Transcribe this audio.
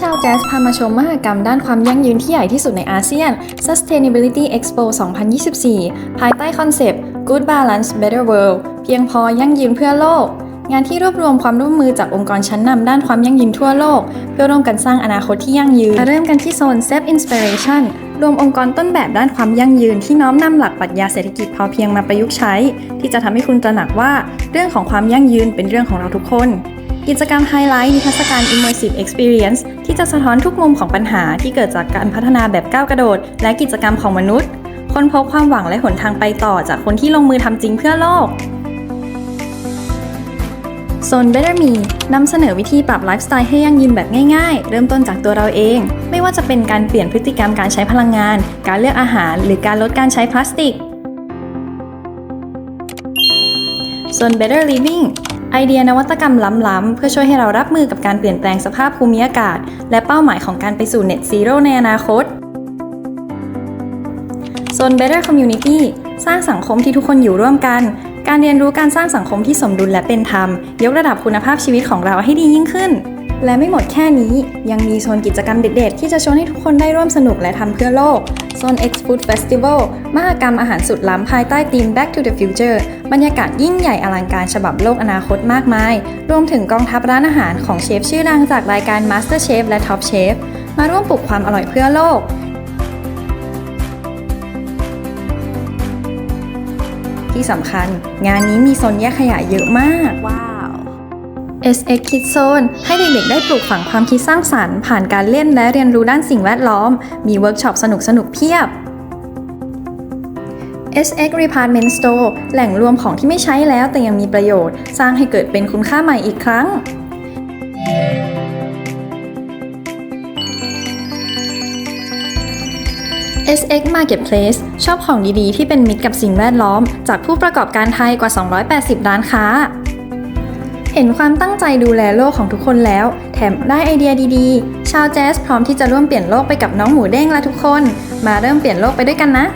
ชาวแจ๊สพามาชมมหกรรมด้านความยั่งยืนที่ใหญ่ที่สุดในอาเซียน Sustainability Expo 2024 ภายใต้คอนเซปต์ Good Balance Better World เพียงพอยั่งยืนเพื่อโลก งานที่รวบรวมความร่วมมือจากองค์กรชั้นนำด้านความยั่งยืนทั่วโลก เพื่อร่วมกันสร้างอนาคตที่ยั่งยืนเริ่มกันที่โซน Step Inspiration รวมองค์กรต้นแบบด้านความยั่งยืนที่น้อมนำหลักปรัชญาเศรษฐกิจพอเพียงมาประยุกต์ใช้ ที่จะทำให้คุณตระหนักว่า เรื่องของความยั่งยืนเป็นเรื่องของเราทุกคน กิจกรรมไฮไลท์นิทรรศการ Immersive Experience ที่จะสะท้อนทุกมุมของปัญหาที่เกิดจากการพัฒนาแบบก้าวกระโดด และกิจกรรมของมนุษย์ ค้นพบความหวังและหนทางไปต่อจากคนที่ลงมือทำจริงเพื่อโลกโซน Better Me นำเสนอวิธีปรับไลฟ์สไตล์ให้ยั่งยืนแบบง่ายๆ เริ่มต้นจากตัวเราเอง ไม่ว่าจะเป็นการเปลี่ยนพฤติกรรมการใช้พลังงาน การเลือกอาหาร หรือการลดการใช้พลาสติกโซน Better Living ไอเดียนวัตกรรมล้ำ ๆ เพื่อช่วยให้เรารับมือกับการเปลี่ยนแปลงสภาพภูมิอากาศ และเป้าหมายของการไปสู่ Net Zero ในอนาคตโซน Better Community สร้างสังคมที่ทุกคนอยู่ร่วมกัน การเรียนรู้การสร้างสังคมที่สมดุลและเป็นธรรม ยกระดับคุณภาพชีวิตของเราให้ดียิ่งขึ้น และไม่หมดแค่นี้ยังมีโซนกิจกรรมเด็ดๆ ที่จะชวนให้ทุกคนได้ร่วมสนุกและทำเพื่อโลกโซน X Food Festival มหกรรมอาหารสุดล้ำภายใต้ธีม Back to the Future บรรยากาศยิ่งใหญ่อลังการฉบับโลกอนาคตมากมาย รวมถึงกองทัพร้านอาหารของเชฟชื่อดังจากรายการ Master Chef และ Top Chef มาร่วมปลุกความอร่อยเพื่อโลกที่สำคัญ งานนี้มีโซนแยกขยะเยอะมาก ว้าว SX Kid Zone ให้เด็กๆได้ปลูกฝังความคิดสร้างสรรค์ ผ่านการเล่นและเรียนรู้ด้านสิ่งแวดล้อม มีเวิร์กช็อปสนุกๆเพียบ SX Repartment Store แหล่งรวมของที่ไม่ใช้แล้วแต่ยังมีประโยชน์ สร้างให้เกิดเป็นคุณค่าใหม่อีกครั้ง SX Marketplace ชอบของดีๆ ที่เป็นมิตรกับสิ่งแวดล้อม จากผู้ประกอบการไทยกว่า 280 ร้านค้า เห็นความตั้งใจดูแลโลกของทุกคนแล้ว แถมได้ไอเดียดีๆ ชาวแจ๊สพร้อมที่จะร่วมเปลี่ยนโลกไปกับน้องหมูเด้งและทุกคน มาเริ่มเปลี่ยนโลกไปด้วยกันนะ